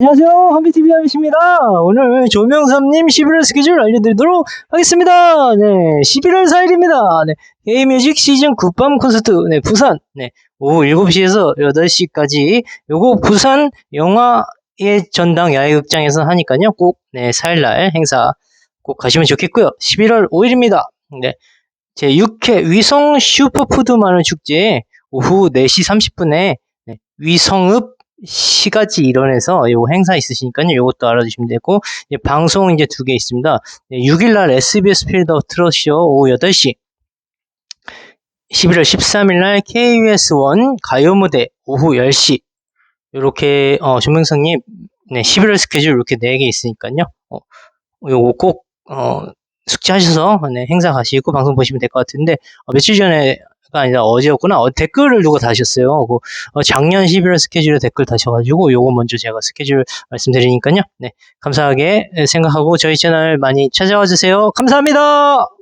안녕하세요. 한비TV 한비씨입니다. 오늘 조명삼님 11월 스케줄 알려드리도록 하겠습니다. 네, 11월 4일입니다. 네, K뮤직 시즌 9밤 콘서트, 네, 부산, 네, 오후 7시에서 8시까지, 요거 부산 영화의 전당 야외극장에서 하니까요. 꼭, 네, 4일날 행사 꼭 가시면 좋겠고요. 11월 5일입니다. 네, 제 6회 위성 슈퍼푸드 마늘 축제 오후 4시 30분에 위성읍 시가지 일원에서 요 행사 있으시니까요. 요것도 알아주시면 되고 방송 이제 두 개 있습니다. 6일 날 SBS 필더 트롯쇼 오후 8시 11월 13일 날 KBS1 가요 무대 오후 10시 요렇게 어, 조명성님 네, 11월 스케줄 이렇게 4개 있으니까요. 어, 요거 꼭 어, 숙지하셔서 네, 행사 가시고 방송 보시면 될 것 같은데 어, 며칠 전에 가 아니라 어제였구나. 어, 댓글을 누가 다셨어요. 그, 어, 작년 11월 스케줄에 댓글 다셔가지고 요거 먼저 제가 스케줄 말씀드리니까요. 네, 감사하게 생각하고 저희 채널 많이 찾아와 주세요. 감사합니다.